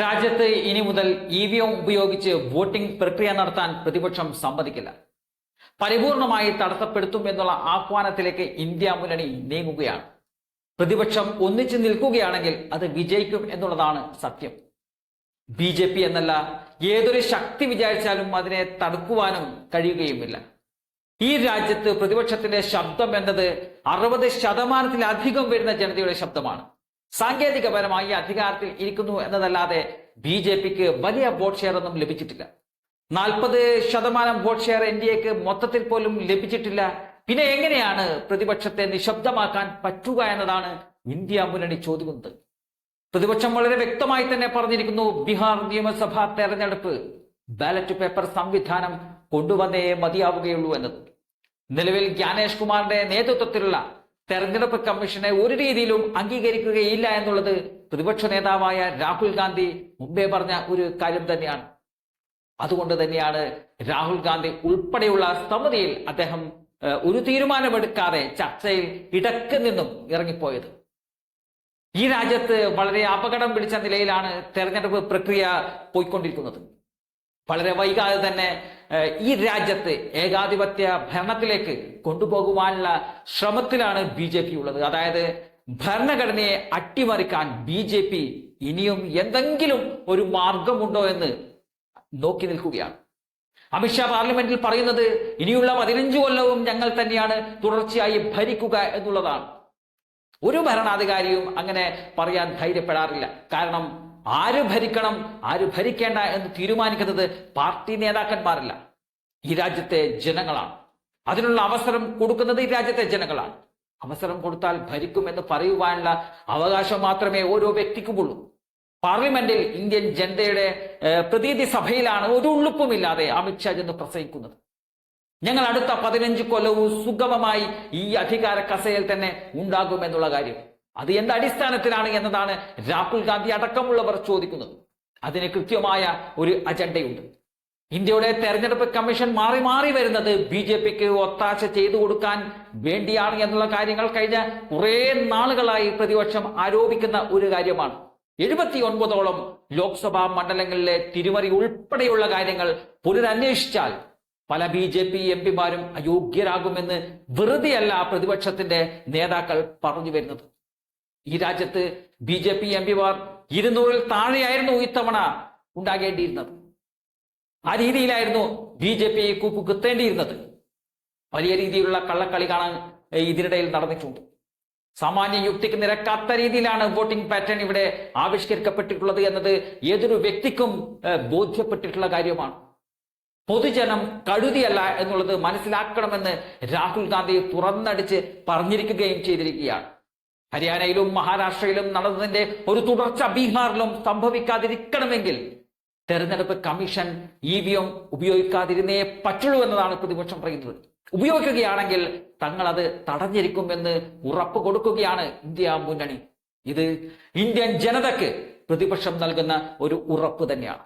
രാജ്യത്ത് ഇനി മുതൽ ഇ വി എം ഉപയോഗിച്ച് വോട്ടിംഗ് പ്രക്രിയ നടത്താൻ പ്രതിപക്ഷം സമ്മതിക്കില്ല. പരിപൂർണമായി തടസ്സപ്പെടുത്തും എന്നുള്ള ആഹ്വാനത്തിലേക്ക് ഇന്ത്യ മുന്നണി നീങ്ങുകയാണ്. പ്രതിപക്ഷം ഒന്നിച്ചു നിൽക്കുകയാണെങ്കിൽ അത് വിജയിക്കും എന്നുള്ളതാണ് സത്യം. ബി ജെ പി എന്നല്ല ഏതൊരു ശക്തി വിചാരിച്ചാലും അതിനെ തടുക്കുവാനും കഴിയുകയുമില്ല. ഈ രാജ്യത്ത് പ്രതിപക്ഷത്തിന്റെ ശബ്ദം എന്നത് അറുപത് ശതമാനത്തിലധികം വരുന്ന ജനതയുടെ ശബ്ദമാണ്. സാങ്കേതികപരമായി അധികാരത്തിൽ ഇരിക്കുന്നു എന്നതല്ലാതെ ബി ജെ പിക്ക് വലിയ വോട്ട് ഷെയർ ഒന്നും ലഭിച്ചിട്ടില്ല. നാൽപ്പത് ശതമാനം വോട്ട് ഷെയർ എൻ ഡി എക്ക് മൊത്തത്തിൽ പോലും ലഭിച്ചിട്ടില്ല. പിന്നെ എങ്ങനെയാണ് പ്രതിപക്ഷത്തെ നിശബ്ദമാക്കാൻ പറ്റുക എന്നതാണ് ഇന്ത്യ മുന്നണി ചോദിക്കുന്നത് പ്രതിപക്ഷം വളരെ വ്യക്തമായി തന്നെ പറഞ്ഞിരിക്കുന്നു ബീഹാർ നിയമസഭാ തെരഞ്ഞെടുപ്പ് ബാലറ്റ് പേപ്പർ സംവിധാനം കൊണ്ടുവന്നേ മതിയാവുകയുള്ളൂ എന്നത്. നിലവിൽ ജ്ഞാനേഷ് കുമാറിന്റെ നേതൃത്വത്തിലുള്ള തെരഞ്ഞെടുപ്പ് കമ്മീഷനെ ഒരു രീതിയിലും അംഗീകരിക്കുകയില്ല എന്നുള്ളത് പ്രതിപക്ഷ നേതാവായ രാഹുൽ ഗാന്ധി മുമ്പേ പറഞ്ഞ ഒരു കാര്യം തന്നെയാണ്. അതുകൊണ്ട് തന്നെയാണ് രാഹുൽ ഗാന്ധി ഉൾപ്പെടെയുള്ള സമിതിയിൽ അദ്ദേഹം ഒരു തീരുമാനമെടുക്കാതെ ചർച്ചയിൽ ഇടയ്ക്ക് നിന്നും ഇറങ്ങിപ്പോയത്. ഈ രാജ്യത്ത് വളരെ അപകടം പിടിച്ച നിലയിലാണ് തെരഞ്ഞെടുപ്പ് പ്രക്രിയ പോയിക്കൊണ്ടിരിക്കുന്നത്. വളരെ വൈകാതെ തന്നെ ഈ രാജ്യത്ത് ഏകാധിപത്യ ഭരണത്തിലേക്ക് കൊണ്ടുപോകുവാനുള്ള ശ്രമത്തിലാണ് ബി ജെ പി ഉള്ളത്. അതായത് ഭരണഘടനയെ അട്ടിമറിക്കാൻ ബി ജെ പി ഇനിയും എന്തെങ്കിലും ഒരു മാർഗമുണ്ടോ എന്ന് നോക്കി നിൽക്കുകയാണ്. അമിത്ഷാ പാർലമെന്റിൽ പറയുന്നത് ഇനിയുള്ള പതിനഞ്ചു കൊല്ലവും ഞങ്ങൾ തന്നെയാണ് തുടർച്ചയായി ഭരിക്കുക എന്നുള്ളതാണ്. ഒരു ഭരണാധികാരിയും അങ്ങനെ പറയാൻ ധൈര്യപ്പെടാറില്ല. കാരണം ആര് ഭരിക്കണം ആര് ഭരിക്കേണ്ട എന്ന് തീരുമാനിക്കുന്നത് പാർട്ടി നേതാക്കന്മാരല്ല. ഈ രാജ്യത്തെ ജനങ്ങളാണ്. അതിനുള്ള അവസരം കൊടുക്കുന്നത് ഈ രാജ്യത്തെ ജനങ്ങളാണ്. അവസരം കൊടുത്താൽ ഭരിക്കുമെന്ന് പറയുവാനുള്ള അവകാശം മാത്രമേ ഓരോ വ്യക്തിക്കുമുള്ളൂ. പാർലമെന്റിൽ ഇന്ത്യൻ ജനതയുടെ പ്രതിനിധി സഭയിലാണ് ഒരു ഉള്ളുപ്പുമില്ലാതെ അമിത്ഷാ ചെന്ന് പ്രസംഗിക്കുന്നത്. ഞങ്ങൾ അടുത്ത പതിനഞ്ച് കൊല്ലവും സുഗമമായി ഈ അധികാര കസയിൽ തന്നെ ഉണ്ടാകുമെന്നുള്ള കാര്യം. അത് എന്ത് അടിസ്ഥാനത്തിലാണ് എന്നതാണ് രാഹുൽ ഗാന്ധി അടക്കമുള്ളവർ ചോദിക്കുന്നത്. അതിന് കൃത്യമായ ഒരു അജണ്ടയുണ്ട്. ഇന്ത്യയുടെ തെരഞ്ഞെടുപ്പ് കമ്മീഷൻ മാറി മാറി വരുന്നത് ബി ജെ പിക്ക് ഒത്താശ ചെയ്തു കൊടുക്കാൻ വേണ്ടിയാണ് എന്നുള്ള കാര്യങ്ങൾ കഴിഞ്ഞ കുറേ നാളുകളായി പ്രതിപക്ഷം ആരോപിക്കുന്ന ഒരു കാര്യമാണ്. എഴുപത്തി ഒൻപതോളം ലോക്സഭാ മണ്ഡലങ്ങളിലെ തിരുമറി ഉൾപ്പെടെയുള്ള കാര്യങ്ങൾ പുനരന്വേഷിച്ചാൽ പല ബി ജെ പി എം പിമാരും അയോഗ്യരാകുമെന്ന് വെറുതെയല്ല പ്രതിപക്ഷത്തിന്റെ നേതാക്കൾ പറഞ്ഞു വരുന്നത്. ഈ രാജ്യത്ത് ബി ജെ പി എം പിമാർ ഇരുന്നൂറിൽ താഴെയായിരുന്നു ഇത്തവണ ഉണ്ടാകേണ്ടിയിരുന്നത്. ആ രീതിയിലായിരുന്നു ബി ജെ പി കൂപ്പ് കുത്തേണ്ടിയിരുന്നത് വലിയ രീതിയിലുള്ള കള്ളക്കളി കാണാൻ ഇതിനിടയിൽ നടന്നിട്ടുണ്ട്. സാമാന്യ യുക്തിക്ക് നിരക്കാത്ത രീതിയിലാണ് വോട്ടിംഗ് പാറ്റേൺ ഇവിടെ ആവിഷ്കരിക്കപ്പെട്ടിട്ടുള്ളത് എന്നത് ഏതൊരു വ്യക്തിക്കും ബോധ്യപ്പെട്ടിട്ടുള്ള കാര്യമാണ്. പൊതുജനം കഴുതിയല്ല എന്നുള്ളത് മനസ്സിലാക്കണമെന്ന് രാഹുൽ ഗാന്ധി തുറന്നടിച്ച് പറഞ്ഞിരിക്കുകയും ചെയ്തിരിക്കുകയാണ്. ഹരിയാനയിലും മഹാരാഷ്ട്രയിലും നടന്നതിന്റെ ഒരു തുടർച്ച ബീഹാറിലും സംഭവിക്കാതിരിക്കണമെങ്കിൽ തെരഞ്ഞെടുപ്പ് കമ്മീഷൻ ഇ വി എം ഉപയോഗിക്കാതിരുന്നേ പറ്റുള്ളൂ എന്നതാണ് പ്രതിപക്ഷം പറയുന്നത്. ഉപയോഗിക്കുകയാണെങ്കിൽ തങ്ങൾ അത് തടഞ്ഞിരിക്കുമെന്ന് ഉറപ്പ് കൊടുക്കുകയാണ് ഇന്ത്യ മുന്നണി. ഇത് ഇന്ത്യൻ ജനതയ്ക്ക് പ്രതിപക്ഷം നൽകുന്ന ഒരു ഉറപ്പ് തന്നെയാണ്.